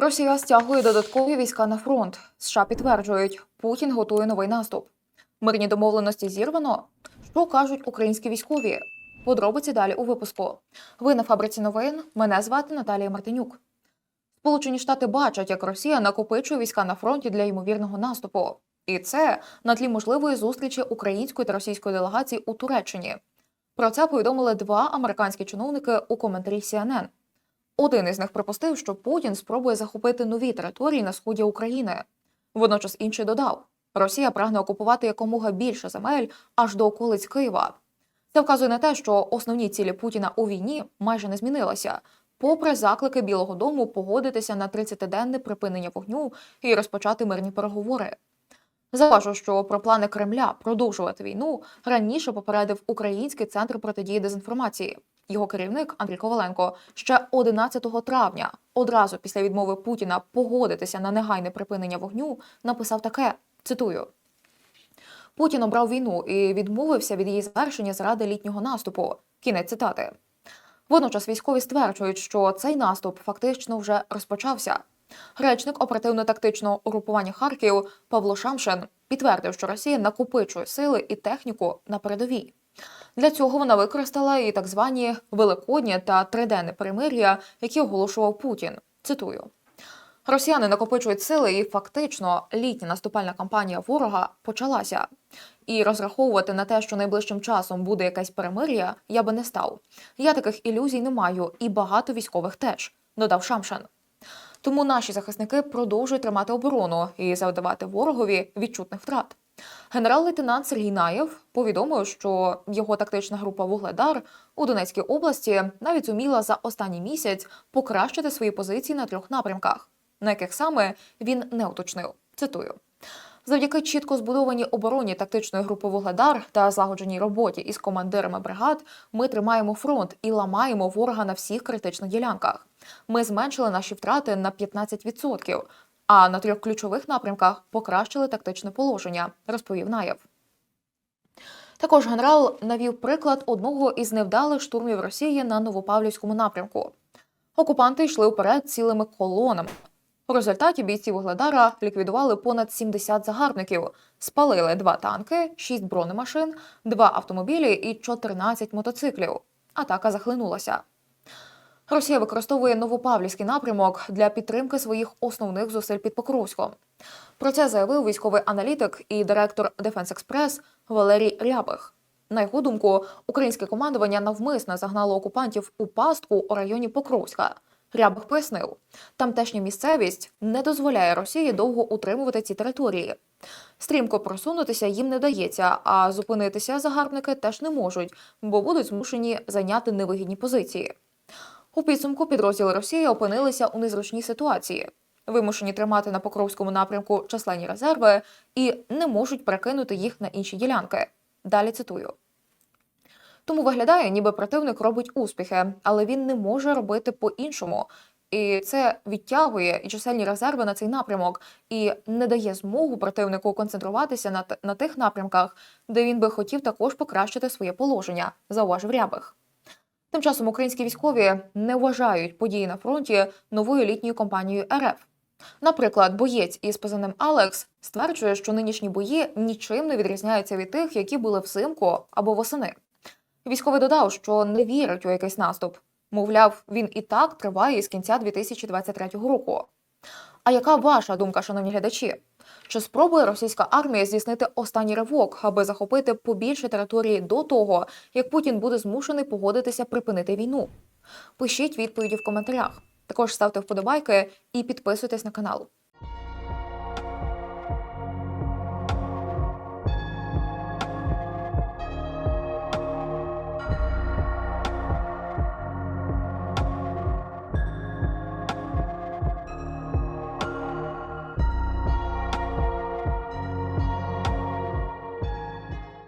Росія стягує додаткові війська на фронт. США підтверджують, Путін готує новий наступ. Мирні домовленості зірвано. Що кажуть українські військові? Подробиці далі у випуску. Ви на фабриці новин. Мене звати Наталія Мартинюк. Сполучені Штати бачать, як Росія накопичує війська на фронті для ймовірного наступу. І це на тлі можливої зустрічі української та російської делегацій у Туреччині. Про це повідомили два американські чиновники у коментарі CNN. Один із них припустив, що Путін спробує захопити нові території на сході України. Водночас інший додав: Росія прагне окупувати якомога більше земель аж до околиць Києва. Це вказує на те, що основні цілі Путіна у війні майже не змінилися, попри заклики Білого Дому погодитися на 30-денне припинення вогню і розпочати мирні переговори. Заважу, що про плани Кремля продовжувати війну раніше попередив Український центр протидії дезінформації. Його керівник Андрій Коваленко ще 11 травня, одразу після відмови Путіна погодитися на негайне припинення вогню, написав таке: цитую. Путін обрав війну і відмовився від її завершення заради літнього наступу. Кінець цитати. Водночас військові стверджують, що цей наступ фактично вже розпочався. Речник оперативно-тактичного угрупування Харків Павло Шамшин підтвердив, що Росія накопичує сили і техніку на передовій. Для цього вона використала і так звані великодні та триденне перемир'я, які оголошував Путін. Цитую. Росіяни накопичують сили, і фактично літня наступальна кампанія ворога почалася. І розраховувати на те, що найближчим часом буде якесь перемир'я, я би не став. Я таких ілюзій не маю, і багато військових теж, додав Шамшин. Тому наші захисники продовжують тримати оборону і завдавати ворогові відчутних втрат. Генерал-лейтенант Сергій Наєв повідомив, що його тактична група Вугледар у Донецькій області навіть зуміла за останній місяць покращити свої позиції на трьох напрямках, на яких саме він не уточнив. Цитую. Завдяки чітко збудованій обороні тактичної групи Вугледар та злагодженій роботі із командирами бригад ми тримаємо фронт і ламаємо ворога на всіх критичних ділянках. Ми зменшили наші втрати на 15%, а на трьох ключових напрямках покращили тактичне положення, розповів Наєв. Також генерал навів приклад одного із невдалих штурмів Росії на Новопавлівському напрямку. Окупанти йшли вперед цілими колонами. У результаті бійці Вугледара ліквідували понад 70 загарбників, спалили два танки, 6 бронемашин, два автомобілі і 14 мотоциклів. Атака захлинулася. Росія використовує Новопавлівський напрямок для підтримки своїх основних зусиль під Покровськом. Про це заявив військовий аналітик і директор Defense Express Валерій Рябих. На його думку, українське командування навмисно загнало окупантів у пастку у районі Покровська. Рябих пояснив, тамтешня місцевість не дозволяє Росії довго утримувати ці території. Стрімко просунутися їм не вдається, а зупинитися загарбники теж не можуть, бо будуть змушені зайняти невигідні позиції. У підсумку підрозділи Росії опинилися у незручній ситуації. Вимушені тримати на Покровському напрямку численні резерви і не можуть перекинути їх на інші ділянки. Далі цитую. Тому виглядає, ніби противник робить успіхи, але він не може робити по-іншому. І це відтягує і чисельні резерви на цей напрямок і не дає змогу противнику концентруватися на, на тих напрямках, де він би хотів також покращити своє положення, зауважив Рябих. Тим часом українські військові не вважають події на фронті новою літньою кампанією РФ. Наприклад, боєць із позивним Алекс стверджує, що нинішні бої нічим не відрізняються від тих, які були взимку або восени. Військовий додав, що не вірить у якийсь наступ. Мовляв, він і так триває із кінця 2023 року. А яка ваша думка, шановні глядачі? Чи спробує російська армія здійснити останній ривок, аби захопити побільше території до того, як Путін буде змушений погодитися припинити війну? Пишіть відповіді в коментарях. Також ставте вподобайки і підписуйтесь на канал.